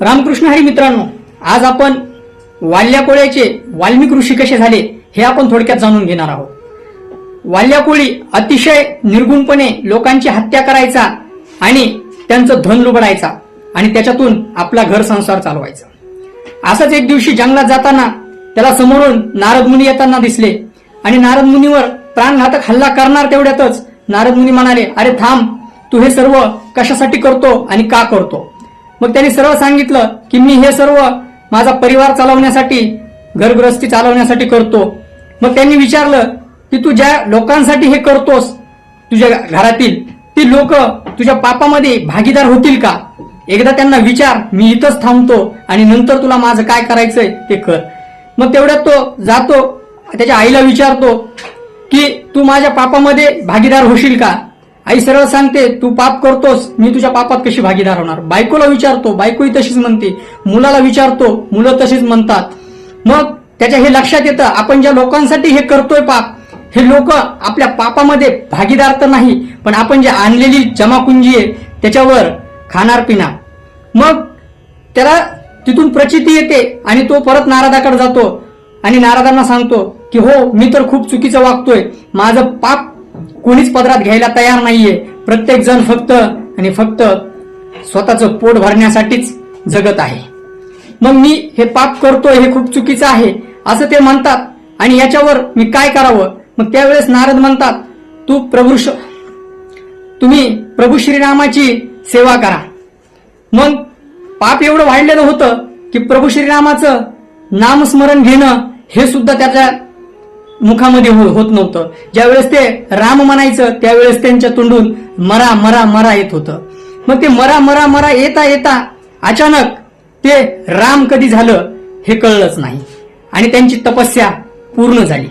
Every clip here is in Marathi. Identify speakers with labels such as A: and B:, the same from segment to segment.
A: रामकृष्ण हरी मित्रांनो आज आपण वाल्या कोळ्याचे वाल्मिक ऋषी कसे झाले हे आपण थोडक्यात जाणून घेणार आहोत. वाल्या कोळी अतिशय निर्गुणपणे लोकांची हत्या करायचा आणि त्यांचं धन लुबडायचा आणि त्याच्यातून आपला घर संसार चालवायचा. असंच एक दिवशी जंगलात जाताना त्याला समोरून नारद मुनी येताना दिसले आणि नारद मुनीवर प्राणघातक हल्ला करणार तेवढ्यातच नारद मुनी म्हणाले अरे थांब तू हे सर्व कशासाठी करतो आणि का करतो? मग त्यांनी सरळ सांगितलं की मी हे सर्व माझा परिवार चालवण्यासाठी घरगृहस्थी चालवण्यासाठी करतो. मग त्यांनी विचारलं की तू ज्या लोकांसाठी हे करतोस तुझ्या घरातील ती लोक तुझ्या पापामध्ये भागीदार होतील का? एकदा त्यांना विचार मी इथंच थांबतो आणि नंतर तुला माझं काय करायचंय ते कर. मग तेवढ्यात तो जातो त्याच्या आईला विचारतो की तू माझ्या पापामध्ये भागीदार होशील का? आई सरळ सांगते तू पाप करतोस मी तुझ्या पापात कशी भागीदार होणार? बायकोला विचारतो बायकोही तशीच म्हणते. मुलाला विचारतो मुलं तशीच म्हणतात. मग त्याच्या हे लक्षात येतं आपण ज्या लोकांसाठी हे करतोय पाप हे लोक आपल्या पापामध्ये भागीदार तर नाही पण आपण जे आणलेली जमाकुंजी आहे त्याच्यावर खाणार पिणार. मग त्याला तिथून प्रचिती येते आणि तो परत नारदाकडे जातो आणि नारदांना सांगतो की हो मी तर खूप चुकीचं वागतोय. माझं पाप कोणीच पदरात घ्यायला तयार नाहीये. प्रत्येक जण फक्त आणि फक्त स्वतःचं पोट भरण्यासाठीच जगत आहे. मग मी हे पाप करतोय हे खूप चुकीचं आहे असं ते म्हणतात. आणि याच्यावर मी काय करावं? मग त्यावेळेस नारद म्हणतात तू प्रभू तुम्ही प्रभू श्रीरामाची सेवा करा. मग पाप एवढं वाढलेलं होतं की प्रभू श्रीरामाचं नामस्मरण घेणं हे सुद्धा त्याच्या मुखामध्ये हो- होत नव्हतं. ज्यावेळेस ते राम म्हणायचं त्यावेळेस त्यांच्या तोंडून मरा मरा मरा येत होतं. मग ते मरा मरा मरा येता येता अचानक ते राम कधी झालं हे कळलंच नाही. आणि त्यांची तपस्या पूर्ण झाली.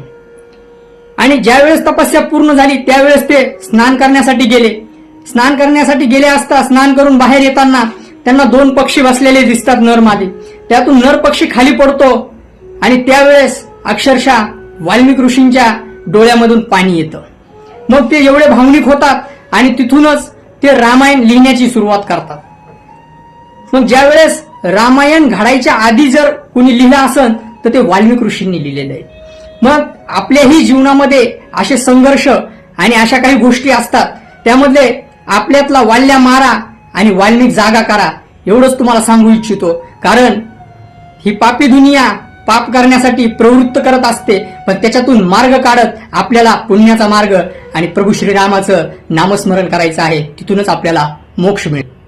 A: आणि ज्यावेळेस तपस्या पूर्ण झाली त्यावेळेस ते स्नान करण्यासाठी गेले. स्नान करण्यासाठी गेले असता स्नान करून बाहेर येताना त्यांना दोन पक्षी बसलेले दिसतात नर मादी त्यातून नर पक्षी खाली पडतो आणि त्यावेळेस अक्षरशः वाल्मिक ऋषींच्या डोळ्यामधून पाणी येतं. मग ते एवढे भावनिक होतात आणि तिथूनच ते रामायण लिहिण्याची सुरुवात करतात. मग ज्यावेळेस रामायण घडायच्या आधी जर कुणी लिहिलं असन तर ते वाल्मिक ऋषींनी लिहिलेलं आहे. मग आपल्याही जीवनामध्ये असे संघर्ष आणि अशा काही गोष्टी असतात त्यामधले आपल्यातला वाल्या मारा आणि वाल्मिक जागा करा एवढंच तुम्हाला सांगू इच्छितो. कारण ही पापी दुनिया पाप करण्यासाठी प्रवृत्त करत असते पण त्याच्यातून मार्ग काढत आपल्याला पुण्याचा मार्ग आणि प्रभू श्रीरामाचं नामस्मरण करायचं आहे. तिथूनच आपल्याला मोक्ष मिळेल.